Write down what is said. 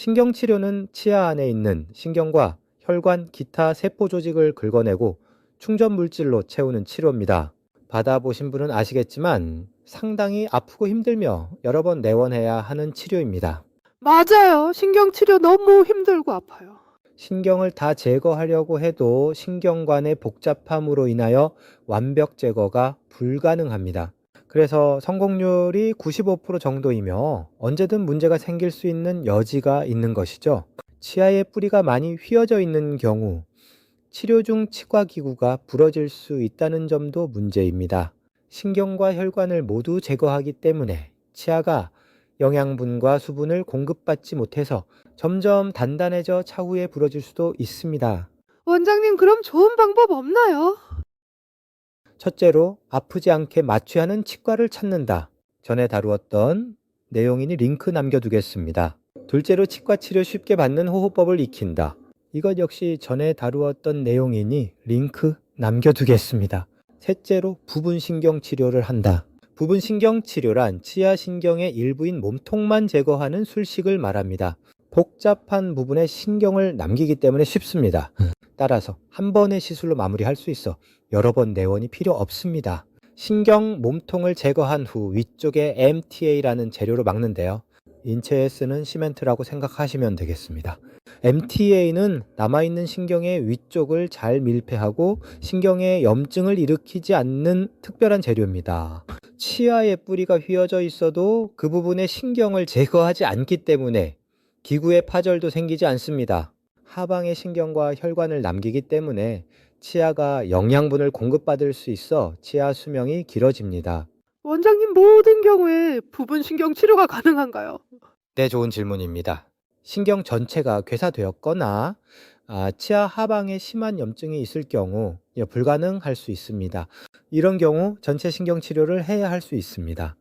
신경치료는 치아 안에 있는 신경과 혈관, 기타 세포 조직을 긁어내고 충전 물질로 채우는 치료입니다. 받아보신 분은 아시겠지만 상당히 아프고 힘들며 여러 번 내원해야 하는 치료입니다. 맞아요. 신경치료 너무 힘들고 아파요. 신경을 다 제거하려고 해도 신경관의 복잡함으로 인하여 완벽 제거가 불가능합니다. 그래서 성공률이 95% 정도이며 언제든 문제가 생길 수 있는 여지가 있는 것이죠. 치아의 뿌리가 많이 휘어져 있는 경우 치료 중 치과 기구가 부러질 수 있다는 점도 문제입니다. 신경과 혈관을 모두 제거하기 때문에 치아가 영양분과 수분을 공급받지 못해서 점점 단단해져 차후에 부러질 수도 있습니다. 원장님, 그럼 좋은 방법 없나요? 첫째로 아프지 않게 마취하는 치과를 찾는다. 전에 다루었던 내용이니 링크 남겨두겠습니다. 둘째로 치과 치료 쉽게 받는 호흡법을 익힌다. 이것 역시 전에 다루었던 내용이니 링크 남겨두겠습니다. 셋째로 부분신경 치료를 한다. 부분신경 치료란 치아 신경의 일부인 몸통만 제거하는 술식을 말합니다. 복잡한 부분에 신경을 남기기 때문에 쉽습니다. 따라서 한 번의 시술로 마무리할 수 있어 여러 번 내원이 필요 없습니다. 신경 몸통을 제거한 후 위쪽에 MTA라는 재료로 막는데요. 인체에 쓰는 시멘트라고 생각하시면 되겠습니다. MTA는 남아있는 신경의 위쪽을 잘 밀폐하고 신경에 염증을 일으키지 않는 특별한 재료입니다. 치아의 뿌리가 휘어져 있어도 그 부분의 신경을 제거하지 않기 때문에 기구에 파절도 생기지 않습니다. 하방의 신경과 혈관을 남기기 때문에 치아가 영양분을 공급받을 수 있어 치아 수명이 길어집니다. 원장님, 모든 경우에 부분 신경 치료가 가능한가요? 네, 좋은 질문입니다. 신경 전체가 괴사되었거나 아, 치아 하방에 심한 염증이 있을 경우 예, 불가능할 수 있습니다. 이런 경우 전체 신경 치료를 해야 할 수 있습니다.